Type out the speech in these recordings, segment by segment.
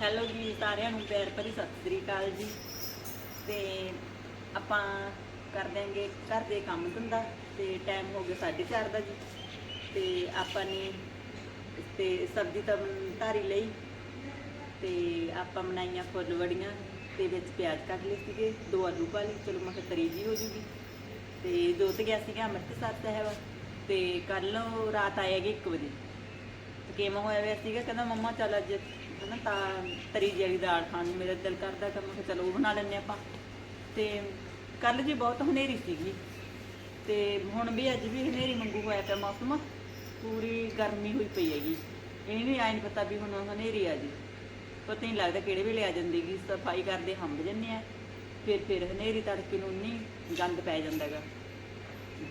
Hello ਜੀ, ਸਾਰਿਆਂ ਨੂੰ ਪਿਆਰ ਭਰੀ ਸਤਿ ਸ੍ਰੀ ਅਕਾਲ ਜੀ। ਤੇ ਆਪਾਂ ਕਰ ਦਿਆਂਗੇ ਘਰ ਦੇ ਕੰਮ ਧੰਦਾ, ਤੇ ਟਾਈਮ ਹੋ ਗਿਆ 4:30 ਦਾ ਜੀ। ਤੇ ਆਪਾਂ ਨੇ ਤੇ ਸਬਜ਼ੀ ਤਾਂ ਧਾਰੀ ਲਈ, ਤੇ ਆਪਾਂ ਬਣਾਈਆਂ ਫੁੱਲ ਵੜੀਆਂ, ਤੇ ਵਿੱਚ ਪਿਆਜ਼ ਕੱਟ ਲਏ ਸੀਗੇ, ਦੋ ਆਲੂ ਪਾ ਲਏ, ਚਲੋ ਮੈਂ ਕਿਹਾ ਤਰੀ ਜੀ ਹੋ ਜੂਗੀ। ਤੇ ਦੋ ਤੇ ਗਿਆ ਸੀਗਾ ਅੰਮ੍ਰਿਤਸਰ ਸਾਹਿਬ, ਤੇ ਕੱਲ ਰਾਤ ਆਇਆ ਕਿ 1 ਵਜੇ। ਤੇ ਕਿਵੇਂ ਹੋਇਆ ਹੋਇਆ ਸੀਗਾ, ਕਹਿੰਦਾ ਮੰਮਾ ਚੱਲ ਅੱਜ ਨਾ ਤਾਂ ਤਰੀ ਜਿਹੀ ਦਾਲ ਖਾਣ ਨੂੰ ਮੇਰਾ ਦਿਲ ਕਰਦਾ ਕਿ ਮੈਂ ਕਿਹਾ ਚਲੋ ਉਹ ਬਣਾ ਲੈਂਦੇ ਆਪਾਂ। ਤੇ ਕੱਲ ਜੀ ਬਹੁਤ ਹਨੇਰੀ ਸੀਗੀ, ਤੇ ਹੁਣ ਵੀ ਅੱਜ ਵੀ ਹਨੇਰੀ ਮੰਗੂ ਹੋਇਆ ਪਿਆ ਮੌਸਮ, ਪੂਰੀ ਗਰਮੀ ਹੋਈ ਪਈ ਹੈਗੀ। ਇਹ ਵੀ ਆਈ ਨਹੀਂ ਪਤਾ ਵੀ ਹੁਣ ਹਨੇਰੀ ਆ ਜੀ ਪਤਾ ਨਹੀਂ ਲੱਗਦਾ ਕਿਹੜੇ ਵੇਲੇ ਆ ਜਾਂਦੀਗੀ ਸਫ਼ਾਈ ਕਰਦੇ ਹੰਬ ਜੰਨੇ ਆ, ਫਿਰ ਫਿਰ ਹਨੇਰੀ ਤੜਕੇ ਨੂੰ ਨਹੀਂ ਗੰਦ ਪੈ ਜਾਂਦਾ ਹੈਗਾ।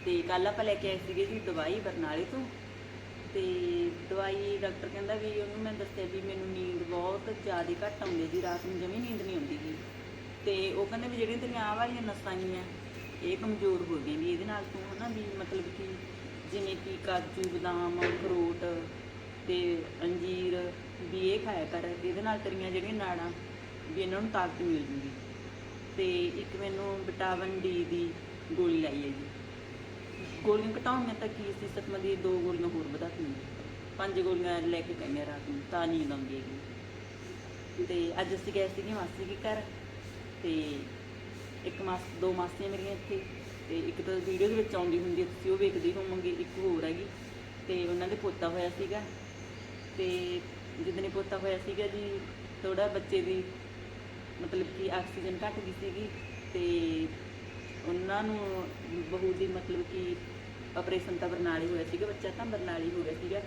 ਤੇ ਕੱਲ ਆਪਾਂ ਲੈ ਕੇ ਆਏ ਸੀਗੇ ਜੀ ਦਵਾਈ ਬਰਨਾਲੇ ਤੋਂ, ਤੇ ਦਵਾਈ ਡਾਕਟਰ ਕਹਿੰਦਾ ਵੀ ਉਹਨੂੰ ਮੈਂ ਦੱਸਿਆ ਵੀ ਮੈਨੂੰ ਨੀਂਦ ਬਹੁਤ ਜ਼ਿਆਦਾ ਘੱਟ ਆਉਂਦੀ ਹੈ ਜੀ ਰਾਤ ਨੂੰ ਜਮੀ ਨੀਂਦ ਨਹੀਂ ਆਉਂਦੀ ਸੀ। ਤੇ ਉਹ ਕਹਿੰਦਾ ਵੀ ਜਿਹੜੀਆਂ ਤੇਰੀਆਂ ਆਹ ਵਾਲੀਆਂ ਨਸਾਂ ਗੀਆਂ, ਇਹ ਕਮਜ਼ੋਰ ਹੋ ਗਈਆਂ ਵੀ ਇਹਦੇ ਨਾਲ ਤੂੰ ਹਨਾ ਵੀ ਮਤਲਬ ਕਿ ਜਿਵੇਂ ਕਿ ਕਾਜੂ, ਬਦਾਮ, ਅਖਰੋਟ ਤੇ ਅੰਜੀਰ ਵੀ ਇਹ ਖਾਇਆ ਕਰ, ਇਹਦੇ ਨਾਲ ਤੇਰੀਆਂ ਜਿਹੜੀਆਂ ਨਾੜਾਂ ਵੀ ਇਹਨਾਂ ਨੂੰ ਤਾਕਤ ਮਿਲ ਜੂਗੀ। ਤੇ ਇੱਕ ਮੈਨੂੰ ਵਿਟਾਮਿਨ ਡੀ ਦੀ ਗੋਲੀ ਲਾਈ ਹੈ ਜੀ ਗੋਲੀਆਂ ਘਟਾਉਣੀਆਂ ਤਾਂ ਕੀ ਸੀ ਸਤਮਾ ਦੀ ਦੋ ਗੋਲੀਆਂ ਹੋਰ ਵਧਾ ਦਿੱਤੀਆਂ। ਪੰਜ ਗੋਲੀਆਂ ਲੈ ਕੇ ਗਈਆਂ ਰਾਤ ਨੂੰ, ਤਾਂ ਨੀਂਦ ਆਉਂਦੀ ਹੈਗੀ। ਤੇ ਅੱਜ ਅਸੀਂ ਗਏ ਸੀਗੇ ਮਾਸੀ ਦੇ ਘਰ ਤੇ ਇੱਕ ਮਾਸ, ਦੋ ਮਾਸੀਆਂ ਮੇਰੀਆਂ ਇੱਥੇ ਤੇ ਇੱਕ ਤਾਂ ਵੀਡੀਓ ਦੇ ਵਿੱਚ ਆਉਂਦੀ ਹੁੰਦੀ ਹੈ ਤੁਸੀਂ ਉਹ ਵੇਖਦੇ ਹੋਵੋਗੇ, ਇੱਕ ਹੋਰ ਹੈਗੀ। ਤੇ ਉਹਨਾਂ ਦੇ ਪੋਤਾ ਹੋਇਆ ਸੀਗਾ ਤੇ ਜਿੱਦਣ ਪੋਤਾ ਹੋਇਆ ਸੀਗਾ ਜੀ ਥੋੜਾ ਬੱਚੇ ਦੀ ਮਤਲਬ ਕਿ ਆਕਸੀਜਨ ਘੱਟ ਗਈ ਸੀਗੀ ਤੇ ਉਹਨਾਂ ਨੂੰ ਬਹੂ ਦੀ ਮਤਲਬ ਕਿ ਆਪਰੇਸ਼ਨ ਤਾਂ ਬਰਨਾਲੀ ਹੋਇਆ ਸੀਗਾ, ਬੱਚਾ ਤਾਂ ਬਰਨਾਲੀ ਹੋ ਗਿਆ ਸੀਗਾ।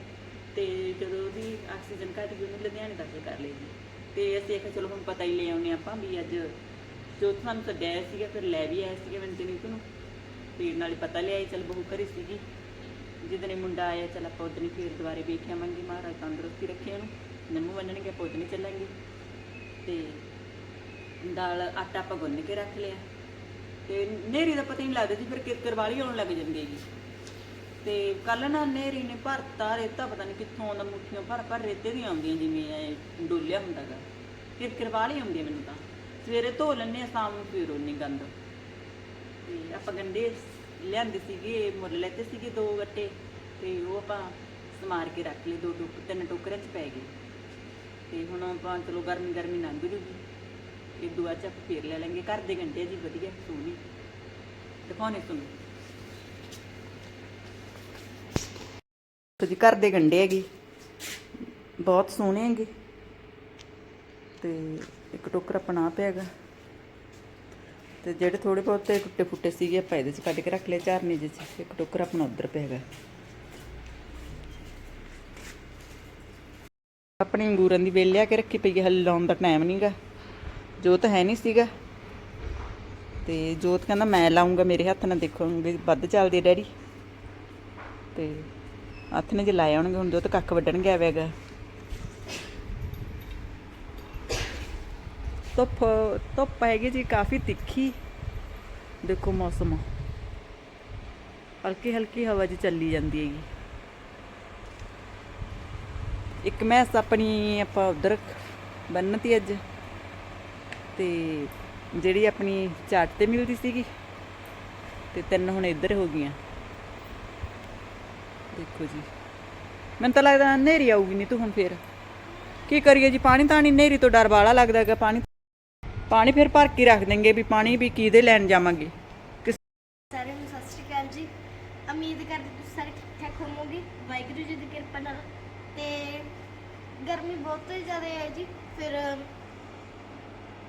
ਤੇ ਜਦੋਂ ਉਹਦੀ ਆਕਸੀਜਨ ਘੱਟ ਗਈ, ਉਹਨੂੰ ਲੁਧਿਆਣੇ ਦਾਖਲ ਕਰ ਲਈ ਜੀ। ਤੇ ਅਸੀਂ ਆਖਿਆ, ਚਲੋ ਹੁਣ ਪਤਾ ਹੀ ਲੈ ਆਉਨੇ ਆਪਾਂ ਵੀ ਅੱਜ ਜੋ ਸਾਨੂੰ ਸੱਦਿਆ ਆਇਆ ਸੀਗਾ, ਫਿਰ ਲੈ ਵੀ ਆਇਆ ਸੀਗਾ ਮੈਂ ਤੇ ਨੀਤੂ ਨੂੰ। ਤੇ ਨਾਲੇ ਪਤਾ ਲਿਆਈ ਚਲ ਬਹੂ ਘਰੇ ਸੀਗੀ। ਜਿੱਦਣੇ ਮੁੰਡਾ ਆਇਆ, ਚਲ ਆਪਾਂ ਉਦਣੀ ਫੇਰ ਦੁਬਾਰੇ ਵੇਖ ਆਵਾਂਗੇ, ਮਹਾਰਾਜ ਤੰਦਰੁਸਤੀ ਰੱਖੇ ਉਹਨੂੰ। ਨਮੂ ਮੰਨਣਗੇ, ਆਪਾਂ ਉਦਣੀ ਚੱਲਾਂਗੇ। ਤੇ ਦਾਲ, ਆਟਾ ਆਪਾਂ ਗੁੰਨ ਕੇ ਰੱਖ ਲਿਆ। ਤੇ ਨੇਰੀ ਦਾ ਪਤਾ ਹੀ ਨਹੀਂ ਲੱਗਦਾ ਜੀ, ਫਿਰ ਕਿਰਕਰ ਵਾਲੀ ਆਉਣ ਲੱਗ ਜਾਂਦੀ ਹੈਗੀ ਤੇ ਕੱਲ ਨਾ ਨੇਰੀ ਨੇ ਭਰਤਾ ਰੇਤਾ, ਪਤਾ ਨਹੀਂ ਕਿੱਥੋਂ ਆਉਂਦਾ ਮੁੱਠੀਆਂ ਭਰ ਭਰ ਰੇਤੇ ਦੀਆਂ ਆਉਂਦੀਆਂ, ਜਿਵੇਂ ਐ ਡੋਲਿਆ ਹੁੰਦਾਗਾ ਕਿਰਕਰ ਵਾਲੀ ਆਉਂਦੀ ਹੈ ਮੈਨੂੰ ਤਾਂ। ਸਵੇਰੇ ਧੋ ਲੈਂਦੇ ਆ, ਸ਼ਾਮ ਨੂੰ ਫਿਰ ਉਹਨੀ ਗੰਦ ਤੇ ਆਪਾਂ ਗੰਡੇ ਲਿਆਂਦੇ ਸੀਗੇ, ਮੁੱਲ ਲੈਤੇ ਸੀਗੇ ਦੋ ਗੱਟੇ, ਤੇ ਉਹ ਆਪਾਂ ਸਮਾਰ ਕੇ ਰੱਖ ਲਏ ਦੋ ਟੋਕ, ਤਿੰਨ ਟੋਕਰਿਆਂ 'ਚ ਪੈ ਗਏ। ਤੇ ਹੁਣ ਆਪਾਂ ਚਲੋ ਗਰਮੀ ਗਰਮੀ ਲੰਘ ਜੂਗੀ। ਇਹ ਦੁਆ ਚ ਆਪਾਂ ਫੇਰ ਲੈ ਲਾਂਗੇ। ਘਰ ਦੇ ਗੰਡੇ ਜੀ, ਵਧੀਆ, ਸੋਹਣੇ। ਦਿਖਾਉਣੇ ਤੁਹਾਨੂੰ। ਤੇ ਜੀ ਘਰ ਦੇ ਗੰਡੇ ਹੈਗੇ। ਬਹੁਤ ਸੋਹਣੇ ਹੈਗੇ। ਤੇ ਇੱਕ ਟੋਕਰ ਆਪਣਾ ਪਿਆ ਹੈਗਾ। ਤੇ ਜਿਹੜੇ ਥੋੜੇ ਬਹੁਤੇ ਟੁੱਟੇ ਫੁੱਟੇ ਸੀਗੇ, ਆਪਾਂ ਇਹਦੇ ਚ ਕੱਢ ਕੇ ਰੱਖ ਲਏ, ਝਾਰਨੇ ਜਿਹੇ ਚ। ਇੱਕ ਟੋਕਰਾ ਆਪਣਾ ਉਧਰ ਪਿਆ ਹੈਗਾ। ਆਪਣੀ ਅੰਗੂਰਾਂ ਦੀ ਵੇਲ ਲਿਆ ਕੇ ਰੱਖੀ ਪਈ ਹੈ, ਹਲੇ ਲਾਉਣ ਦਾ ਟਾਈਮ ਨਹੀਂਗਾ ਜੋਤ ਹੈ ਨਹੀਂ ਸੀਗਾ। ਤੇ ਜੋਤ ਕਹਿੰਦਾ, ਮੈਂ ਲਾਉਂਗਾ ਮੇਰੇ ਹੱਥ ਨਾਲ ਦੇਖੋਗੇ, ਵੱਧ ਚੱਲਦੀ ਡੈਡੀ। ਤੇ ਹੱਥ ਨੇ ਜੇ ਲਾਏ ਹੋਣਗੇ, ਹੁਣ ਜੋਤ ਕੱਖ ਵੱਢਣ ਗਿਆ ਵੈਗਾ ਧੁੱਪ ਧੁੱਪ ਹੈਗੀ ਜੀ ਕਾਫੀ ਤਿੱਖੀ। ਦੇਖੋ ਮੌਸਮ। ਹਲਕੀ ਹਲਕੀ ਹਵਾ ਜੀ ਚੱਲੀ ਜਾਂਦੀ ਹੈਗੀ। ਇੱਕ ਮੈਸ ਆਪਣੀ ਆਪਾਂ ਉਧਰ ਬੰਨਤੀ ਅੱਜ। ਤੇ ਜਿਹੜੀ ਆਪਣੀ ਚਾਟ ਤੇ ਮਿਲਦੀ ਸੀਗੀ, ਤੇ ਤਿੰਨ ਹੁਣ ਇੱਧਰ ਹੋ ਗਈਆਂ। ਦੇਖੋ ਜੀ। ਮੈਨੂੰ ਤਾਂ ਲੱਗਦਾ ਹਨੇਰੀ ਆਊਗੀ ਨਹੀਂ ਤੂੰ ਹੁਣ ਫੇਰ। ਕੀ ਕਰੀਏ ਜੀ, ਪਾਣੀ ਤਾਂ ਨਹੀਂ ਹਨੇਰੀ ਤੋਂ ਡਰ ਵਾਲਾ ਲੱਗਦਾ ਹੈਗਾ। ਪਾਣੀ ਪਾਣੀ ਫਿਰ ਭਰ ਕੇ ਰੱਖ ਦੇਂਗੇ ਵੀ ਪਾਣੀ ਵੀ ਕਿਹਦੇ ਲੈਣ ਜਾਵਾਂਗੇ। ਸਾਰਿਆਂ ਨੂੰ ਸਤਿ ਸ਼੍ਰੀ ਅਕਾਲ ਜੀ। ਉਮੀਦ ਕਰਦੇ ਤੁਸੀਂ ਸਾਰੇ ਠੀਕ ਠਾਕ ਹੋਵੋਗੇ। ਵਾਹਿਗੁਰੂ ਜੀ ਦੀ ਕਿਰਪਾ ਨਾਲ। ਤੇ ਗਰਮੀ ਬਹੁਤ ਜ਼ਿਆਦਾ ਹੈ ਜੀ। ਫਿਰ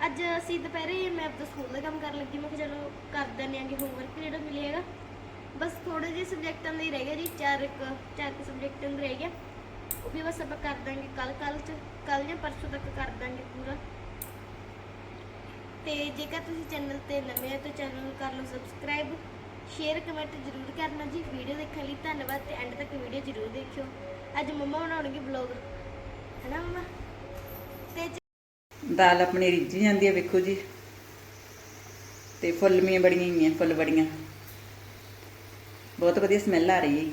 ਅੱਜ ਅਸੀਂ ਦੁਪਹਿਰੇ ਮੈਂ ਆਪਣਾ ਸਕੂਲ ਦਾ ਕੰਮ ਕਰਨ ਲੱਗੀ। ਮੈਂ ਕਿਹਾ ਚਲੋ ਕਰ ਦਿੰਦੇ ਆਂਗੇ ਹੋਮਵਰਕ ਜਿਹੜਾ ਮਿਲਿਆਗਾ ਬਸ ਥੋੜੇ ਜਿਹੇ ਸਬਜੈਕਟਾਂ ਦੇ ਰਹਿ ਗਿਆ ਜੀ, ਚਾਰ ਇੱਕ ਚਾਰ ਕੁ ਸਬਜੈਕਟਾਂ ਦੇ ਰਹਿ ਗਿਆ। ਉਹ ਵੀ ਬਸ ਆਪਾਂ ਕਰ ਦਾਂਗੇ ਕੱਲ ਕੱਲ ਚ ਕੱਲ ਜਾਂ ਪਰਸੋਂ ਤੱਕ ਕਰ ਦਾਂਗੇ ਪੂਰਾ। ਤੇ ਜੇਕਰ ਤੁਸੀਂ ਚੈਨਲ ਤੇ ਨਵੇਂ ਹੋ ਤਾਂ ਚੈਨਲ ਨੂੰ ਕਰ ਲਓ ਸਬਸਕ੍ਰਾਈਬ ਸ਼ੇਅਰ ਕਮੈਂਟ ਜ਼ਰੂਰ ਕਰਨਾ ਜੀ। ਵੀਡੀਓ ਦੇਖਣ ਲਈ ਧੰਨਵਾਦ ਤੇ ਐਂਡ ਤੱਕ ਵੀਡੀਓ ਜ਼ਰੂਰ ਦੇਖਿਓ। ਅੱਜ ਮੰਮਾ ਬਣਾਉਣਗੇ ਵਲੌਗ ਹੈਨਾ ਮੰਮਾ? ਤੇ ਦਾਲ ਆਪਣੀ ਰਿੱਝੀ ਜਾਂਦੀ ਹੈ ਵੇਖੋ ਜੀ। ਤੇ ਫੁੱਲ ਮੀਆਂ ਬੜੀਆਂ ਹੀ ਆ, ਫੁੱਲ ਬੜੀਆਂ। ਬਹੁਤ ਵਧੀਆ ਸਮੈਲ ਆ ਰਹੀ ਹੈ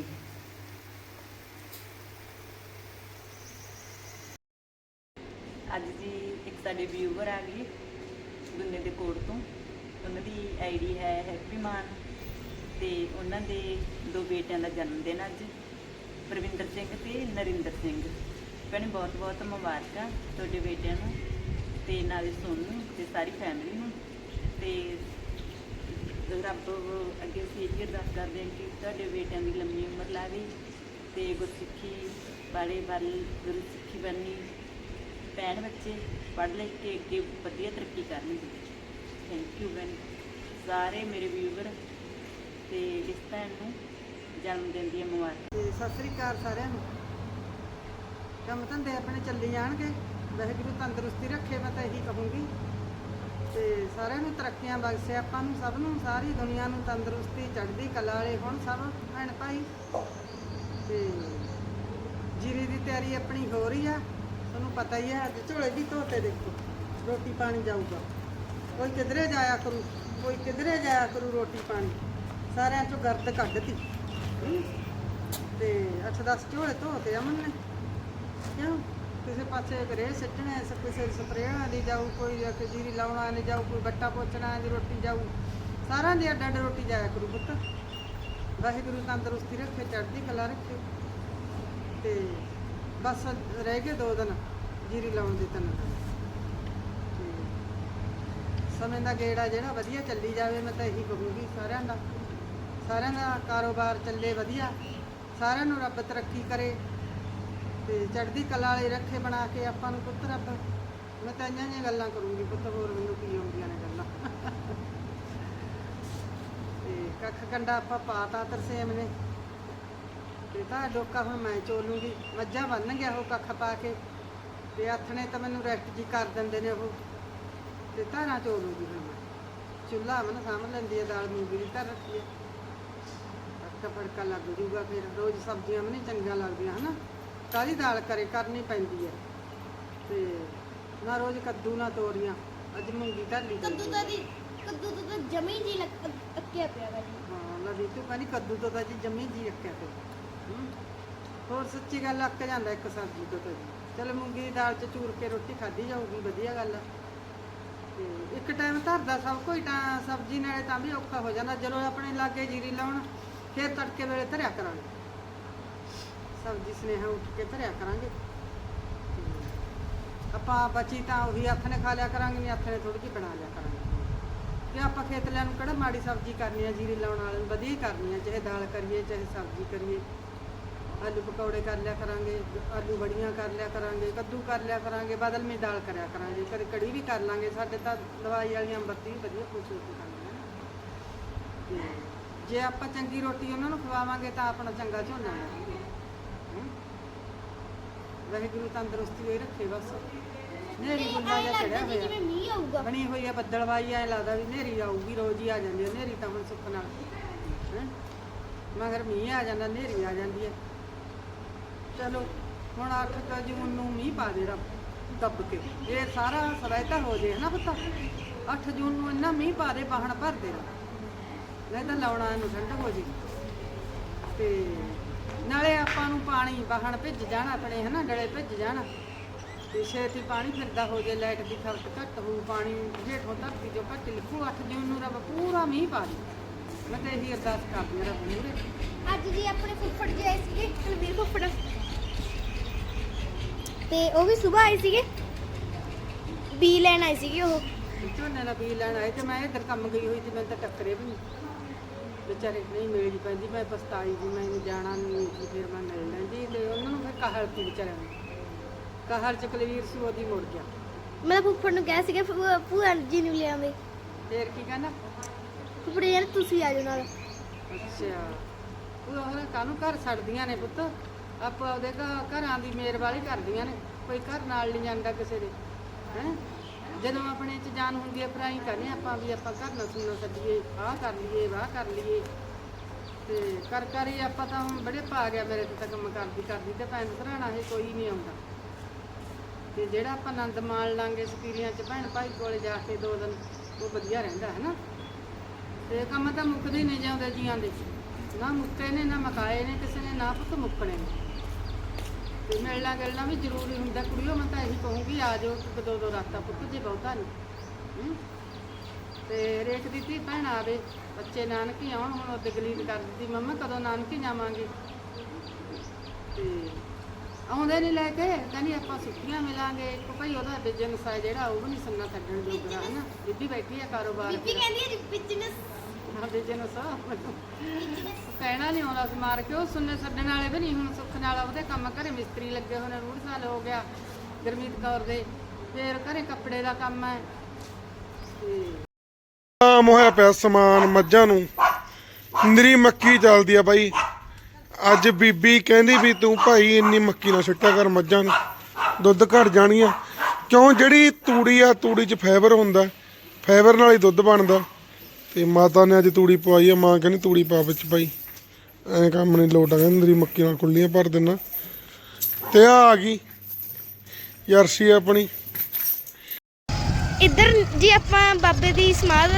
ਅੱਜ ਜੀ ਇੱਕ ਸਾਡੇ ਵਿਊਵਰ ਆ ਗਏ ਦੁੰਨੇ ਦੇ ਕੋਟ ਤੋਂ। ਉਹਨਾਂ ਦੀ ਆਈਡੀ ਹੈ ਹੈਪੀ ਮਾਨ ਤੇ ਉਹਨਾਂ ਦੇ ਦੋ ਬੇਟਿਆਂ ਦਾ ਜਨਮ ਦਿਨ ਅੱਜ। ਪ੍ਰਵਿੰਦਰ ਸਿੰਘ ਤੇ ਨਰਿੰਦਰ ਸਿੰਘ। ਭੈਣੇ ਬਹੁਤ ਬਹੁਤ ਮੁਬਾਰਕਾਂ ਤੁਹਾਡੇ ਬੇਟਿਆਂ ਨੂੰ ਤੇ ਨਾਲੇ ਸੋਨੂੰ ਤੇ ਸਾਰੀ ਫੈਮਿਲੀ ਨੂੰ। ਤੇ ਰੱਬ ਅੱਗੇ ਅਸੀਂ ਇਹ ਅਰਦਾਸ ਕਰਦੇ ਹਾਂ ਕਿ ਤੁਹਾਡੇ ਬੇਟਿਆਂ ਦੀ ਲੰਮੀ ਉਮਰ ਲਾਵੇ ਤੇ ਗੁਰਸਿੱਖੀ ਵਾਲੇ ਵੱਲ, ਗੁਰਸਿੱਖੀ ਬੰਨੀ ਭੈਣ ਬੱਚੇ ਪੜ੍ਹ ਲਿਖ ਕੇ ਅੱਗੇ ਵਧੀਆ ਤਰੱਕੀ ਕਰਨਗੇ ਥੈਂਕ ਯੂ ਬੈਨ ਸਾਰੇ ਮੇਰੇ ਵੀਵਰ ਤੇ ਇਸ ਭੈਣ ਨੂੰ ਜਨਮ ਦਿਨ ਦੀਆਂ ਮੁਬਾਰਕਾਂ। ਤੇ ਸਤਿ ਸ੍ਰੀ ਅਕਾਲ ਸਾਰਿਆਂ ਨੂੰ। ਕੰਮ ਧੰਦੇ ਆਪਣੇ ਚੱਲੇ ਜਾਣਗੇ। ਵਾਹਿਗੁਰੂ ਤੰਦਰੁਸਤੀ ਰੱਖੇ ਮੈਂ ਤਾਂ ਇਹੀ ਕਹੂੰਗੀ। ਸਾਰਿਆਂ ਨੂੰ ਤਰੱਕੀਆਂ ਬਖਸ਼ੇ, ਆਪਾਂ ਨੂੰ ਸਭ ਨੂੰ, ਸਾਰੀ ਦੁਨੀਆ ਨੂੰ ਤੰਦਰੁਸਤੀ, ਚੜ੍ਹਦੀ ਕਲਾ ਵਾਲੇ ਹੁਣ ਸਭ, ਭੈਣ ਭਾਈ। ਤੇ ਜੀਰੀ ਦੀ ਤਿਆਰੀ ਆਪਣੀ ਹੋ ਰਹੀ ਆ, ਤੁਹਾਨੂੰ ਪਤਾ ਹੀ ਹੈ ਅੱਜ ਝੋਲੇ ਵੀ ਧੋਤੇ ਦੇਖੋ, ਰੋਟੀ ਪਾਣੀ ਜਾਊਗਾ। ਕੋਈ ਕਿਧਰੇ ਜਾਇਆ ਕਰੂ, ਕੋਈ ਕਿਧਰੇ ਜਾਇਆ ਕਰੂ ਰੋਟੀ ਪਾਣੀ, ਸਾਰਿਆਂ ਚੋਂ ਗਰਦ ਕੱਢਤੀ। ਹਮ। ਤੇ 8-10 ਝੋਲੇ ਧੋਤੇ ਅਮਨ ਨੇ। ਕਿਉਂ? ਕਿਸੇ ਪਾਸੇ ਗਰੇ ਸਿੱਟਣੇ, ਸ, ਕਿਸੇ ਸਪਰੇਆਂ ਦੀ ਜਾਊ, ਕੋਈ ਆ ਜੀਰੀ ਲਾਉਣਾ ਨਹੀਂ ਜਾਊ, ਕੋਈ ਬੱਟਾ ਪੋਚਣਾ ਦੀ ਰੋਟੀ ਜਾਊ। ਸਾਰਿਆਂ ਦੀ ਅੱਡ ਅੱਡ ਰੋਟੀ ਜਾਇਆ ਕਰੂ ਪੁੱਤ। ਵਾਹਿਗੁਰੂ ਤੰਦਰੁਸਤੀ ਰੱਖੇ, ਚੜ੍ਹਦੀ ਕਲਾ ਰੱਖੇ। ਤੇ ਬਸ ਰਹਿ ਗਏ ਦੋ ਦਿਨ ਜੀਰੀ ਲਾਉਣ ਦੇ ਤਿੰਨ ਦਿਨ। ਸਮੇਂ ਦਾ ਗੇੜਾ ਜਿਹੜਾ ਵਧੀਆ ਚੱਲੀ ਜਾਵੇ, ਮੈਂ ਤਾਂ ਇਹੀ ਕਹੂੰਗੀ ਸਾਰਿਆਂ ਦਾ। ਸਾਰਿਆਂ ਦਾ ਕਾਰੋਬਾਰ ਚੱਲੇ ਵਧੀਆ। ਸਾਰਿਆਂ ਨੂੰ ਰੱਬ ਤਰੱਕੀ ਕਰੇ। ਤੇ ਚੜ੍ਹਦੀ ਕਲਾ ਵਾਲੇ ਰੱਖੇ ਬਣਾ ਕੇ ਆਪਾਂ ਨੂੰ ਪੁੱਤ ਰੱਬ ਮੈਂ ਤਾਂ ਇੰਨੀਆਂ ਜਿਹੀਆਂ ਗੱਲਾਂ ਕਰੂੰਗੀ ਪੁੱਤ, ਹੋਰ ਮੈਨੂੰ ਕੀ ਆਉਂਦੀਆਂ ਨੇ ਗੱਲਾਂ। ਤੇ ਕੱਖ ਕੰਡਾ ਆਪਾਂ ਪਾਤਾ, ਤਰਸੇਮ ਨੇ। ਤੇ ਤਾਂ ਡੋਕਾ ਹੁਣ ਮੈਂ ਚੋਲੂੰਗੀ। ਮੱਝਾਂ ਬੰਨ ਗਿਆ ਉਹ ਕੱਖ ਪਾ ਕੇ। ਤੇ ਆਥਣੇ ਤਾਂ ਮੈਨੂੰ ਰੈਸਟ ਜੀ ਕਰ ਦਿੰਦੇ ਨੇ ਉਹ। ਤੇ ਧਾਰਾਂ ਚੋਲੂਗੀ ਹੁਣ ਮੈਂ। ਚੁੱਲ੍ਹਾ ਮਨ ਸਾਂਭ ਲੈਂਦੀ ਹੈ ਦਾਲ ਮੂੰਗੀ ਦੀ ਧਰ ਰੱਖੀ ਹੈ ਅੱਕਾ ਫੜਕਾ ਲੱਗ ਜੂਗਾ ਫਿਰ। ਰੋਜ਼ ਸਬਜ਼ੀਆਂ ਵੀ ਨਹੀਂ ਚੰਗੀਆਂ ਲੱਗਦੀਆਂ, ਹਨਾ? ਕਾਹਦੀ ਦਾਲ ਕਰੇ ਕਰਨੀ ਪੈਂਦੀ ਹੈ? ਤੇ ਨਾ ਰੋਜ਼ ਕੱਦੂ ਨਾ ਤੋਰੀਆਂ ਅੱਜ ਮੂੰਗੀ ਧਰ ਲਈ ਕੱਦੂ ਤਾਂ ਦੀ ਕੱਦੂ ਤੋਂ ਤਾਂ ਜਮੀ ਜੀ ਲੱਗ ਅੱਕਿਆ ਪਿਆ ਵਾ ਜੀ। ਹਾਂ ਲਵੀ ਤੂੰ ਕਹਿੰਦੀ ਕੱਦੂ ਤੋਂ ਤਾਂ ਜੀ ਜੰਮੀ ਜੀ ਰੱਖਿਆ ਤੇ ਹੋਰ ਸੱਚੀ ਗੱਲ ਅੱਕ ਜਾਂਦਾ ਇੱਕ ਸਬਜ਼ੀ ਤੋਂ ਤਾਂ ਜੀ। ਚਲ ਮੂੰਗੀ ਦੀ ਦਾਲ ਚ ਚੂਰ ਕੇ ਰੋਟੀ ਖਾਧੀ ਜਾਊਗੀ ਵਧੀਆ ਗੱਲ ਆ। ਤੇ ਇੱਕ ਟਾਈਮ ਧਰਦਾ ਸਭ ਕੋਈ ਤਾਂ ਸਬਜ਼ੀ ਨਾਲੇ ਤਾਂ ਵੀ ਔਖਾ ਹੋ ਜਾਂਦਾ ਜਦੋਂ ਆਪਣੇ ਲਾਗੇ ਜੀਰੀ ਲਾਉਣ ਫਿਰ ਤੜਕੇ ਵੇਲੇ ਧਰਿਆ ਕਰਾਂਗੇ। ਸਬਜ਼ੀ ਸਨੇਹਾ ਉੱਠ ਕੇ ਧਰਿਆ ਕਰਾਂਗੇ। ਤੇ ਆਪਾਂ ਬਚੀ ਤਾਂ ਉਹੀ ਹੱਥ ਨੇ ਖਾ ਲਿਆ ਕਰਾਂਗੇ, ਨਹੀਂ ਹੱਥ ਨੇ ਥੋੜੀ ਜਿਹੀ ਬਣਾ ਲਿਆ ਕਰਾਂਗੇ। ਕਿ ਆਪਾਂ ਖੇਤਲਿਆਂ ਨੂੰ ਕਿਹੜਾ ਮਾੜੀ ਸਬਜ਼ੀ ਕਰਨੀ ਆ, ਜੀਰੀ ਲਾਉਣ ਵਾਲੇ ਨੂੰ ਵਧੀਆ ਕਰਨੀ ਆ, ਚਾਹੇ ਦਾਲ ਕਰੀਏ, ਚਾਹੇ ਸਬਜ਼ੀ ਕਰੀਏ। ਆਲੂ ਪਕੌੜੇ ਕਰ ਲਿਆ ਕਰਾਂਗੇ, ਆਲੂ ਬੜੀਆਂ ਕਰ ਲਿਆ ਕਰਾਂਗੇ, ਕੱਦੂ ਕਰ ਲਿਆ ਕਰਾਂਗੇ ਬਦਲਮੀ ਦਾਲ ਕਰਿਆ ਕਰਾਂਗੇ, ਕਦੇ ਕੜੀ ਵੀ ਕਰ ਲਾਂਗੇ, ਸਾਡੇ ਤਾਂ ਦਵਾਈ ਵਾਲੀਆਂ ਬੱਤੀ ਵੀ ਵਧੀਆ ਖੁਸ਼ ਹੋ ਕੇ ਖਾਂਦੇ ਨੇ ਜੇ ਆਪਾਂ ਚੰਗੀ ਰੋਟੀ ਉਹਨਾਂ ਨੂੰ ਖਵਾਵਾਂਗੇ ਤਾਂ ਆਪਣਾ ਚੰਗਾ ਝੋਨਾ ਹੈ ਵਾਹਿਗੁਰੂ ਤੰਦਰੁਸਤੀ ਹੋਈ ਰੱਖੇ ਬਸ। ਨੇਰੀ ਐਂ ਜਿਹਾ ਚੜਿਆ ਹੋਇਆ। ਜਿਵੇਂ ਮੀਂਹ ਆਊਗਾ। ਬਣੀ ਹੋਈ ਆ ਬੱਦਲਵਾਈ ਐ ਲੱਗਦਾ ਵੀ ਨੇਰੀ ਆਊਗੀ ਰੋਜ਼ ਹੀ ਆ ਜਾਂਦੀ ਹੈ ਨੇਰੀ ਤਾਂ ਹੁਣ ਸੁੱਖ ਨਾਲ ਹੈਂ? ਮਗਰ ਮੀਂਹ ਆ ਜਾਂਦਾ ਨੇਰੀ ਆ ਜਾਂਦੀ ਹੈ ਚਲੋ ਹੁਣ 8 ਜੂਨ ਨੂੰ ਮੀਂਹ ਪਾ ਦੇ ਰੱਬ ਦੱਬ ਕੇ। ਇਹ ਸਾਰਾ ਸਰਾਇਤਾ ਹੋ ਜੇ ਹਨਾ ਪੁੱਤ? 8 ਜੂਨ ਨੂੰ ਇੰਨਾ ਮੀਂਹ ਪਾ ਦੇ ਬਾਹਣ ਭਰ ਦੇ ਰੱਬ ਨਹੀਂ ਤਾਂ ਲਾਉਣਾ ਇਹਨੂੰ ਠੰਡ ਹੋ ਜੇ। ਤੇ ਨਾਲੇ ਆਪਾਂ ਨੂੰ ਪਾਣੀ ਬਾਹਣ ਭਿੱਜ ਜਾਣਾ ਆਪਣੇ ਹਨਾ ਡਲੇ ਭਿੱਜ ਜਾਣਾ। ਤੇ ਛੇਤੀ ਪਾਣੀ ਫਿਰਦਾ ਹੋ ਜੇ ਲਾਈਟ ਦੀ ਖਪਤ ਘੱਟ ਹੋਊ ਪਾਣੀ ਹੇਠੋਂ ਧਰਤੀ ਜੋ ਘੱਟ ਲਿਖੂ 8 ਜੂਨ ਨੂੰ ਰੱਬ ਪੂਰਾ ਮੀਂਹ ਪਾ ਦੇ। ਮੈਂ ਤਾਂ ਇਹੀ ਅਰਦਾਸ ਕਰਦੀ ਹਾਂ ਰੱਬ ਮੂਹਰੇ ਅੱਜ ਜੀ ਆਪਣੇ ਫੁੱਫੜ ਜੀ ਆਏ ਸੀਗੇ ਕੁਲਵੀਰ ਫੁੱਫੜ। ਤੇ ਉਹ ਵੀ ਸਵੇਰ ਆਏ ਸੀਗੇ। ਬੀ ਲੈਣ ਆਏ ਸੀਗੇ ਉਹ। ਝੋਨੇ ਦਾ ਬੀਜ ਲੈਣ ਆਏ ਤੇ ਮੈਂ ਇੱਧਰ ਕੰਮ ਗਈ ਹੋਈ ਤੇ ਮੈਂ ਤਾਂ ਟੱਕਰੇ ਵੀ ਨਹੀਂ ਵਿਚਾਰੇ ਨਹੀਂ ਮਿਲ ਪੈਂਦੀ ਮੈਂ ਪਛਤਾਈ ਜੀ ਮੈਨੂੰ ਜਾਣਾ ਨਹੀਂ ਸੀ ਫਿਰ ਮੈਂ ਮਿਲ ਲੈਂਦੀ ਤੇ ਉਹਨਾਂ ਨੂੰ ਫਿਰ ਕਾਹਲ ਸੀ ਵਿਚਾਰਿਆਂ ਨੂੰ। ਕਾਹਲ ਚ ਕਲਵੀਰ ਸੀ ਉਹਦੀ ਮੁੜ ਗਿਆ। ਮੈਂ ਫੁੱਫੜ ਨੂੰ ਕਿਹਾ ਸੀਗਾ ਭੂਆ ਭੂਆ ਜੀ ਨੂੰ ਲਿਆਉਂਦੇ ਫੇਰ ਕੀ ਕਹਿੰਦਾ? ਫੁੱਫੜ ਨੇ ਤੁਸੀਂ ਆ ਜਾਓ ਨਾਲ। ਅੱਛਾ। ਉਹ ਹੋਰ ਕਾਹਨੂੰ ਘਰ ਛੱਡਦੀਆਂ ਨੇ ਪੁੱਤ? ਆਪੋ ਆਪਦੇ ਘ- ਘਰਾਂ ਦੀ ਮੇਰ ਵਾਲੀ ਕਰਦੀਆਂ ਨੇ ਕੋਈ ਘਰ ਨਾਲ ਨਹੀਂ ਜਾਂਦਾ ਕਿਸੇ ਦੇ ਹੈ? ਜਦੋਂ ਆਪਣੇ ਚ ਜਾਨ ਹੁੰਦੀ ਹੈ, ਫਿਰ ਅਸੀਂ ਆਪਾਂ ਵੀ ਆਪਾਂ ਘਰ ਨਾ ਸੁਣੋ ਸੱਜੀਏ ਆਹ ਕਰ ਲਈਏ, ਵਾਹ ਕਰ ਲਈਏ। ਤੇ ਕਰ ਕਰ ਹੀ ਆਪਾਂ ਤਾਂ ਹੁਣ ਬੜੇ ਪਾ ਗਿਆ ਮੇਰੇ ਤੇ ਤਾਂ ਕੰਮ ਕਰਦੀ ਕਰਦੀ ਤੇ ਭੈਣ ਭਰਾਣਾ ਇਹ ਕੋਈ ਨਹੀਂ ਆਉਂਦਾ। ਤੇ ਜਿਹੜਾ ਆਪਾਂ ਆਨੰਦ ਮਾਣ ਲਾਂਗੇ ਸਪੀਰੀਆਂ ਚ, ਭੈਣ ਭਾਈ ਕੋਲੇ ਜਾ ਕੇ ਦੋ ਦਿਨ, ਉਹ ਵਧੀਆ ਰਹਿੰਦਾ ਹੈ ਨਾ ਤੇ ਕੰਮ ਤਾਂ ਮੁੱਕਦੇ ਨਹੀਂ ਜਾਂਦੇ ਜੀਆਂ ਦੇ। ਨਾ ਮੁੱਕੇ ਨੇ, ਨਾ ਮਕਾਏ ਨੇ, ਕਿਸੇ ਨੇ ਨਾ ਪੁੱਤ ਮੁੱਕਣੇ ਨੇ। ਤੇ ਮਿਲਣਾ ਗਿਲਣਾ ਵੀ ਜ਼ਰੂਰੀ ਹੁੰਦਾ। ਕੁੜੀਓ ਮੈਂ ਤਾਂ ਇਹੀ ਇਹੀ ਕਹੂੰਗੀ ਆ ਜਾਓ ਇੱਕ ਦੋ ਦੋ ਰਾਤਾਂ ਪੁੱਤ ਜੀ ਬਹੁਤਾ ਨਹੀਂ ਹੂੰ? ਤੇ ਰੇਖ ਦੀ ਧੀ ਭੈਣ ਆਵੇ ਬੱਚੇ ਨਾਨਕੀ ਆਉਣ ਹੁਣ ਉਹ ਦਗਲੀਤ ਕਰ ਦਿੱਤੀ। ਮੰਮਾ ਕਦੋਂ ਨਾਨਕੀ ਜਾਵਾਂਗੇ? ਤੇ ਆਉਂਦੇ ਨਹੀਂ ਲੈ ਕੇ ਕਹਿੰਦੀ ਆਪਾਂ ਸੁੱਕੀਆਂ ਮਿਲਾਂਗੇ। ਇੱਕ ਭਾਈ ਉਹਦਾ ਬਿਜ਼ਨਸ ਹੈ ਜਿਹੜਾ ਉਹ ਵੀ ਨਹੀਂ ਸੰਗਾ ਛੱਡਣ ਜੋਗਰਾ ਹੈ ਨਾ ਬੀਬੀ ਬੈਠੀ ਆ ਕਾਰੋਬਾਰ ਬੀਬੀ ਕਹਿੰਦੀ ਹੈ ਬਿਜ਼ਨਸ ਹਾਂ ਬਿਜ਼ਨਸ ਆ ਕਹਿਣਾ ਨਹੀਂ ਆਉਂਦਾ ਸੀ ਮਾਰ ਕੇ, ਉਹ ਸੁਣਨੇ ਛੱਡਣ ਵਾਲੇ ਵੀ ਨਹੀਂ ਹੁਣ ਸੁੱਖ ਨਾਲ ਉਹਦੇ ਕੰਮ ਘਰੇ ਮਿਸਤਰੀ ਲੱਗੇ ਹੋਏ ਰੂੜ ਸਾਲ ਹੋ ਗਿਆ ਗਰਮੀਤ ਕੌਰ ਦੇ, ਫੇਰ ਘਰੇ ਕੱਪੜੇ ਦਾ ਕੰਮ ਹੈ। ਆਮ ਹੋਇਆ ਪਿਆ ਸਮਾਨ ਮੱਝਾਂ ਨੂੰ। ਨਿਰੀ ਮੱਕੀ ਚੱਲਦੀ ਆ ਬਾਈ। ਅੱਜ ਬੀਬੀ ਕਹਿੰਦੀ ਵੀ ਤੂੰ ਭਾਈ ਇੰਨੀ ਮੱਕੀ ਨਾ ਛੱਟਿਆ ਕਰ ਮੱਝਾਂ ਨੂੰ। ਦੁੱਧ ਘਟ ਆ। ਕਿਉਂ ਜਿਹੜੀ ਤੂੜੀ ਆ, ਤੂੜੀ 'ਚ ਫਾਈਬਰ ਹੁੰਦਾ ਫਾਈਬਰ ਨਾਲ ਹੀ ਦੁੱਧ ਬਣਦਾ। ਤੇ ਮਾਤਾ ਨੇ ਅੱਜ ਤੂੜੀ ਪਵਾਈ ਆ, ਮਾਂ ਕਹਿੰਦੀ ਤੂੜੀ ਪਾ ਵਿੱਚ ਭਾਈ ਐਂ ਕੰਮ ਨਹੀਂ ਲੋਟ ਆ ਕਹਿੰਦੀ ਨਿਰੀ ਮੱਕੀ ਨਾਲ ਖੁੱਲੀਆਂ ਭਰ ਦੇਣਾ ਤੇ ਆ ਆ ਗਈ ਯਰਸੀ ਆਪਣੀ। ਇੱਧਰ ਜੀ ਆਪਾਂ ਬਾਬੇ ਦੀ ਸਮਾਧ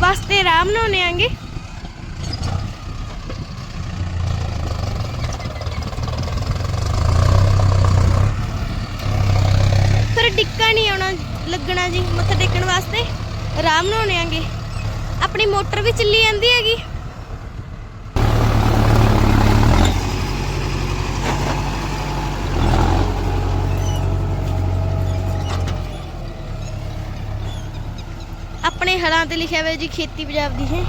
ਵਾਸਤੇ ਰਾਮ ਬਣਾਉਣੇ ਆਂਗੇ। ਫਿਰ ਡਿੱਕਾ ਨਹੀਂ ਆਉਣਾ ਲੱਗਣਾ ਜੀ, ਮੱਥਾ ਟੇਕਣ ਵਾਸਤੇ। ਆਰਾਮ ਬਣਾਉਣੇ ਆਂਗੇ ਆਪਣੀ ਮੋਟਰ ਵੀ ਚੱਲੀ ਜਾਂਦੀ ਹੈਗੀ। ਆਪਣੇ ਹਲਾਂ ਤੇ ਲਿਖਿਆ ਹੋਇਆ ਜੀ ਖੇਤੀ ਪੰਜਾਬ ਦੀ ਹੈ।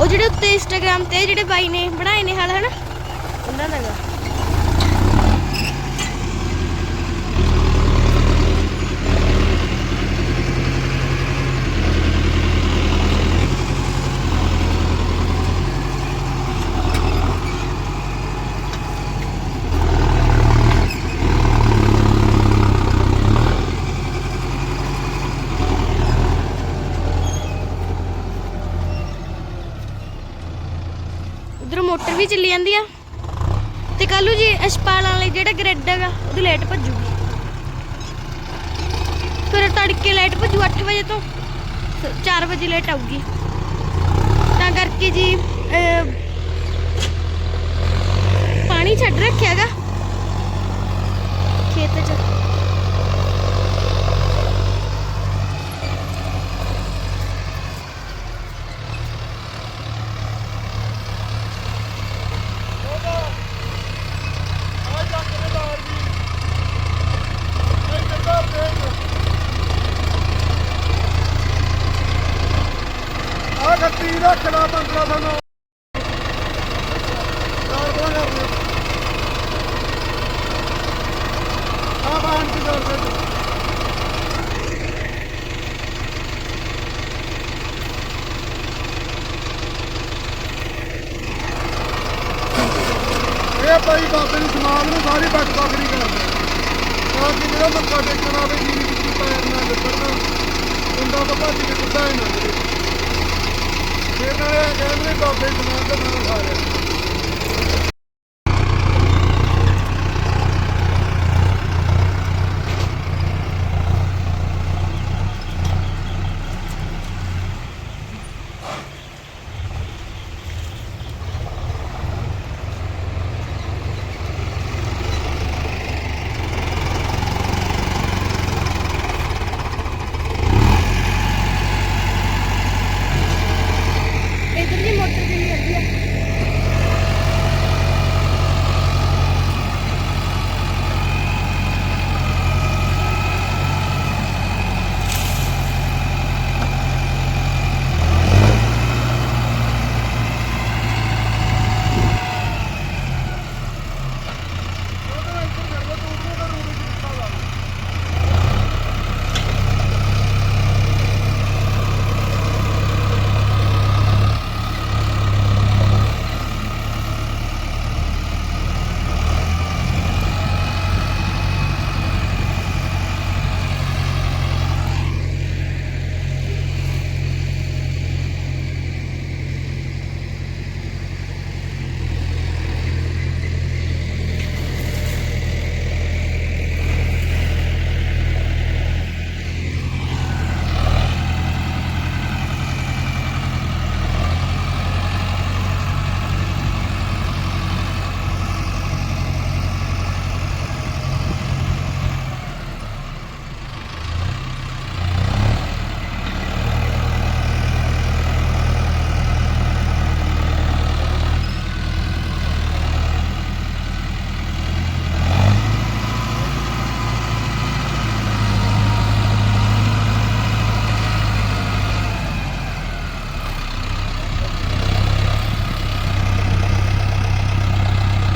ਉਹ ਜਿਹੜੇ ਉੱਤੇ ਇੰਸਟਾਗ੍ਰam ਤੇ ਜਿਹੜੇ ਬਾਈ ਨੇ ਬਣਾਏ ਨੇ ਹਲ, ਹਨਾ? ਉਹਨਾਂ ਦਾ ਉਧਰ ਮੋਟਰ ਵੀ ਚੱਲੀ ਜਾਂਦੀ ਆ। ਤੇ ਕੱਲੂ ਜੀ ਅਸ਼ਪਾਲ ਵਾਲੇ ਜਿਹੜਾ ਗ੍ਰਿਡ ਹੈਗਾ ਉਹਦੀ ਲਾਈਟ ਭੱਜੂਗੀ। ਫਿਰ ਤੜਕੇ ਲਾਈਟ ਭੱਜੂ 8 ਵਜੇ ਤੋਂ 4 ਵਜੇ ਲਾਈਟ ਆਊਗੀ। ਤਾਂ ਕਰਕੇ ਜੀ ਅਹ, ਪਾਣੀ ਛੱਡ ਰੱਖਿਆਗਾ ਖੇਤ 'ਚ ਆ ਗੱਤੀ ਰੱਖ ਲਾ 1500 ਨੂੰ ਚਾਰ ਬਣਾ ਕਰ ਦੇ ਆ ਬਾਹਰ ਦੀ ਗੱਲ ਸੇ ਇਹ ਭਾਈ ਬਾਬੇ ਨੂੰ ਸਾਰੀ ਬੱਟ ਬੱਕਰੀ ਕਰਦੇ ਤਾਂ ਕਿ ਜਿਹੜਾ ਮੱਥਾ ਟੇਕਣ ਆਵੇ, ਜੀ ਦੀ ਪੈਰ ਨਾ ਲੱਗਣਾ ਹੁੰਦਾ ਤਾਂ ਭੱਜ ਕੇ ਸਿੱਧਾ ਹੀ ਨਾ ਜਿਹੜੇ ਫਿਰ ਨਾਲੇ ਕਹਿੰਦੇ ਬਾਬੇ ਸਮਾਨ ਦਾ ਨਾਮ ਖਾ